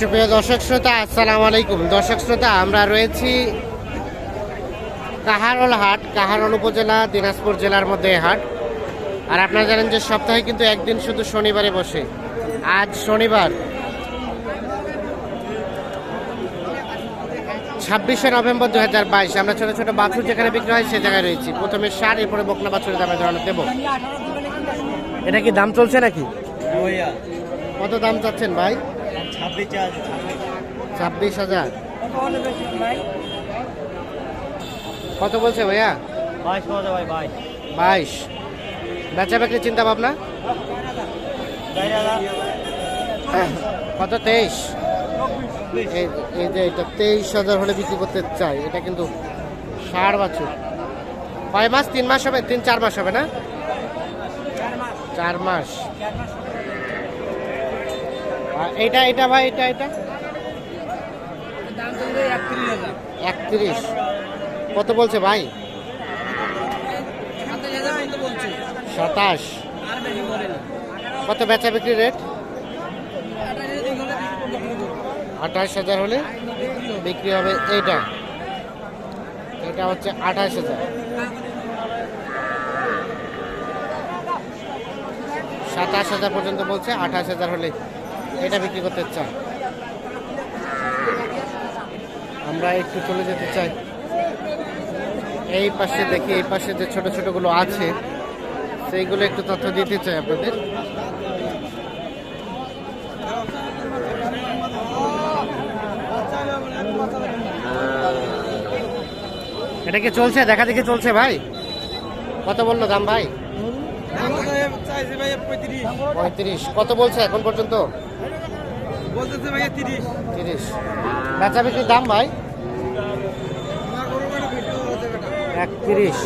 সুপ্রিয় দর্শক শ্রোতা আসসালামু আলাইকুম। দর্শক শ্রোতা আমরা রয়েছি কাহারোল হাট কাহারোল উপজেলা দিনাজপুর জেলার মধ্যে হাট। আর আপনারা জানেন যে সপ্তাহে কিন্তু একদিন শুধু শনিবারে বসে। আজ শনিবার ছাব্বিশে নভেম্বর দু হাজার বাইশ। আমরা ছোটো ছোটো বাছুর যেখানে বিক্রি হয় সে জায়গায় রয়েছি। প্রথমে সার এরপরে বকনা বাছুরের দামে ধারণা দেবো। এটা কি দাম চলছে নাকি? কত দাম চাচ্ছেন ভাই? ছাব্বিশ হাজার। কত বলছে ভাইয়া? বাইশ বেচা বিক্রি চিন্তা ভাবনা? কত তেইশ? এই যে এটা তেইশ হাজার হলে বিক্রি করতে চাই এটা কিন্তু ষাট বছর। কয় মাস? তিন মাস হবে? তিন চার মাস হবে না? চার মাস এটা এটা ভাই এটা এটা একত্রিশ কত বলছে ভাই? সাতাশ কত বেচা বিক্রি রেট? আঠাশ হাজার হলে বিক্রি হবে এইটা। এটা হচ্ছে আঠাশ হাজার। সাতাশ হাজার পর্যন্ত বলছে আঠাশ হাজার হলে এটা বিক্রি করতে চাই আমরা একটু চলে যেতে চাই। এই পাশে দেখি এই পাশে যে ছোট ছোটগুলো আছে সেইগুলো একটু তথ্য দিতে চাই আপনাদের। এটা কি চলছে? দেখা দেখি চলছে ভাই। কত বলল দাম ভাই? পঁয়ত্রিশ। কত বলছে এখন পর্যন্ত? বলতেছে ভাইয়া তিরিশ। তিরিশ। বেচা বিক্রির দাম ভাই? একত্রিশ।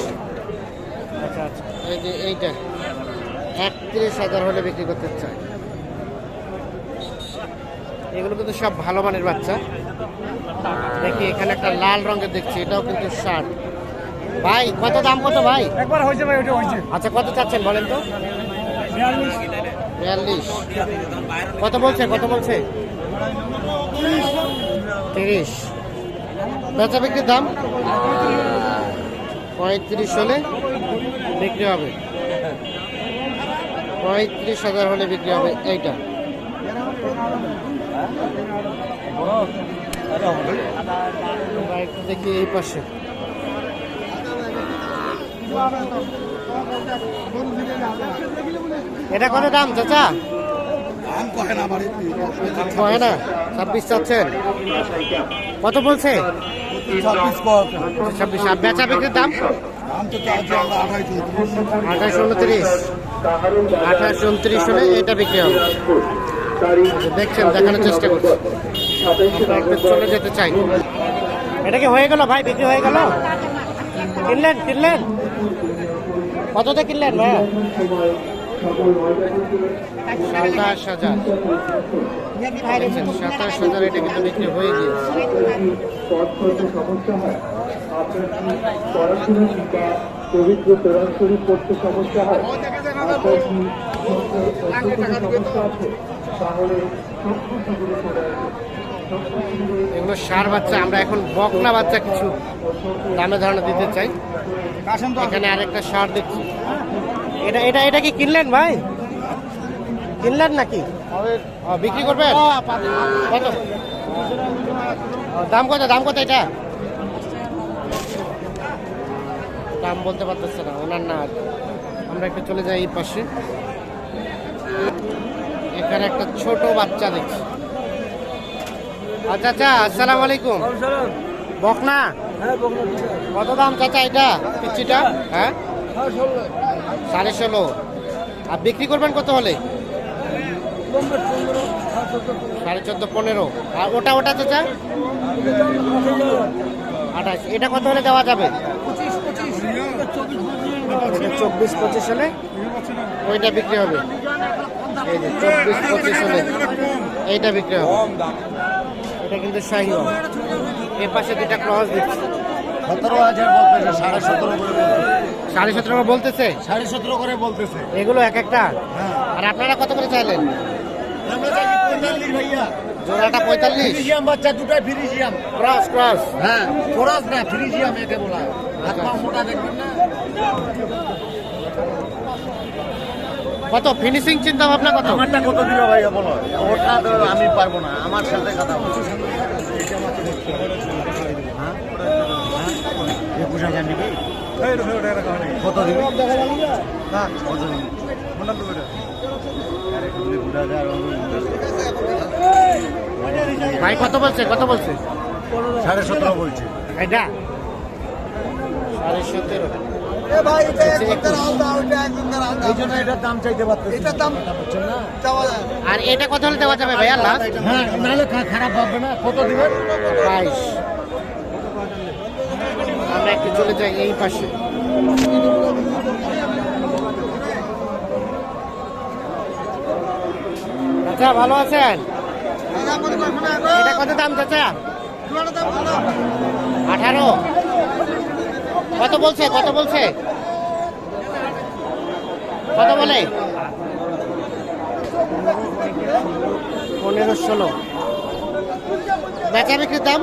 আচ্ছা আচ্ছা। এই যে এইটা একত্রিশ হাজার হলে বিক্রি করতে চাই এগুলো কিন্তু সব ভালো মানের বাচ্চা। দেখি এখানে একটা লাল রঙের দেখছি এটাও কিন্তু শার্ট ভাই কত দাম কত ভাই? একবার হয়েছে ভাই ওটা হয়েছে। আচ্ছা কত চাচ্ছেন বলেন তো? বিয়াল্লিশ। কত বলছে কত বলছে? তিরিশ। বেচা বিক্রির দাম? পঁয়ত্রিশ হলে বিক্রি হবে। পঁয়ত্রিশ হাজার হলে বিক্রি হবে এইটা। দেখি এই পাশে। এটা কত দাম, চাচা? কহে না ছাব্বিশ চাচ্ছেন। কত বলছে? ছাব্বিশ আর বেচা বিক্রির দাম? আঠাশ উনত্রিশ। আঠাশ উনত্রিশ হলে এটা বিক্রি হবে। দেখছেন দেখানোর চেষ্টা করছি। চলে যেতে চাই। এটা কি হয়ে গেল ভাই? বিক্রি হয়ে গেল? কিনলেন কিনলেন? কততে কিনলেন ভাইয়া? সাতাশ হাজার। সাতাশ হাজার এটা কিন্তু বিক্রি হয়ে গিয়েছে। সমস্যা হয় পড়াশোনা কিংবা পবিত্র কোরআন শরীফ পড়তে সমস্যা হয় আপনার কি সমস্যা আছে তাহলে চক্ষু শিবিরে চলে আসুন চক্ষু শিবিরে এগুলো সার বাচ্চা আমরা এখন বকনা বাচ্চা কিছু দামে ধারণা দিতে চাই। এখানে আরেকটা সার দেখছি। এটা এটা এটা কি কিনলেন ভাই? কিনলেন নাকি? বিক্রি করবেন? কত দাম কত দাম কত এটা? দাম বলতে পারতেছে না ওনার না। আমরা একটু চলে যাই এই পাশে। এখানে একটা ছোট বাচ্চা দেখছি। আচ্ছা আচ্ছা আসসালামু আলাইকুম। বকনা? হ্যাঁ কত দাম চাচা এটা পিচ্ছিটা? হ্যাঁ? সাড়ে ষোলো। আর বিক্রি করবেন কত হলে? সাড়ে চোদ্দ, পনেরো। আর ওটা ওটা তো চাচা? আঠাশ। এটা কত হলে দেওয়া যাবে? চব্বিশ পঁচিশ হলে? ওইটা বিক্রি হবে। এই যে চব্বিশ পঁচিশ হলে। এইটা বিক্রি হবে। এটা কিন্তু শাহি এর পাশে দুটা ক্রস দিচ্ছে। সতেরো হাজার সাড়ে সতেরো সাড়ে সতেরো বলতেছে? সাড়ে সতেরো করে বলতেছে। এগুলো এক একটা? হ্যাঁ। আর আপনারা কত করে চাইলেন? জোড়াটা পঁয়তাল্লিশ? ফ্রিজিয়াম বাচ্চা দুটাই ফ্রিজিয়াম। Cross cross. হ্যাঁ ফোরাস না ফ্রিজিয়াম একে বলা হাত পা মোটা দেখবেন না? কত? ফিনিশিং চিন্তা ভাবনা কত? আমারটা কত দিবে ভাইয়া বলো? ওটা তো আমি পারব না আমার সাথে কথা বলো। হ্যাঁ? একুশ হাজার নিবি? কত দিবি? কত দিবি? আরে, একুশ হাজার, ভাই কত বলছে? কত বলছে? সাড়ে সতেরো বলছি। এটা? সাড়ে সতেরো। আর এটা কত হলে দেওয়া যাবে ভাইয়া হ্যাঁ খারাপ ভাববে না। কত দিবেন বাইশ। আমরা একটু চলে যাই এই পাশে। আচ্ছা ভালো আছেন? এটা কত দাম, চাচা? আঠারো। কত বলছে? কত বলছে? কত বলে? পনেরো ষোলো। বেচা বিক্রির দাম?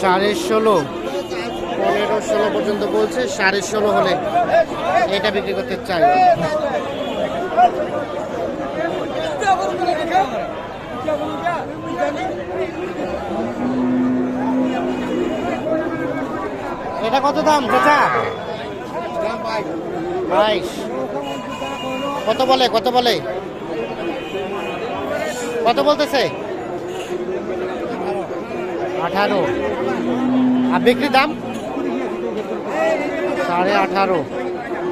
সাড়ে ষোলো। পনেরো ষোলো পর্যন্ত বলছে, সাড়ে ষোলো হলে এটা বিক্রি করতে চাই। এটা কত দাম, চাচা? বাইশ। কত বলে কত বলে? কত বলতেছে? আঠারো। আর বিক্রির দাম? সাড়ে আঠারো।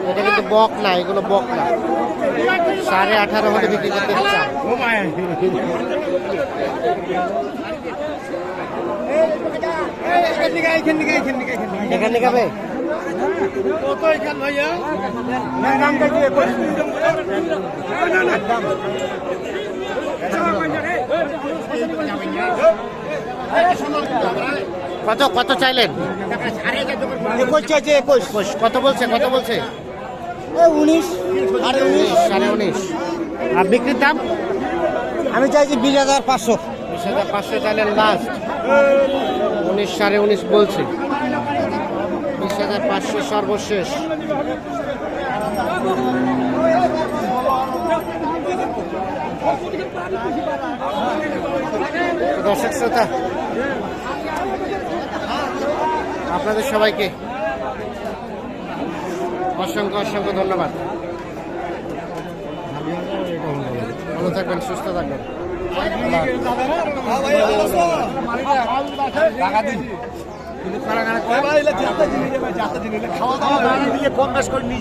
এটা কিন্তু বক না, এগুলো বক না। সাড়ে আঠারো হলে বিক্রি করতে এখান কত কত চাইলেন? একুশ চাইছে একুশ। কত বলছে কত বলছে? উনিশ সাড়ে উনিশ। উনিশ সাড়ে উনিশ। আর বিক্রির দাম? আমি চাইছি বিশ হাজার পাঁচশো। বিশ হাজার পাঁচশো চাইলেন লাস্ট উনিশ সাড়ে উনিশ বলছে। বিশ হাজার পাঁচশো সর্বশেষ। দর্শক শ্রোতা আপনাদের সবাইকে অসংখ্য অসংখ্য ধন্যবাদ। ভালো থাকবেন সুস্থ থাকবেন। খাওয়া দাওয়া। দিয়ে কম বেশ করে নিয়ে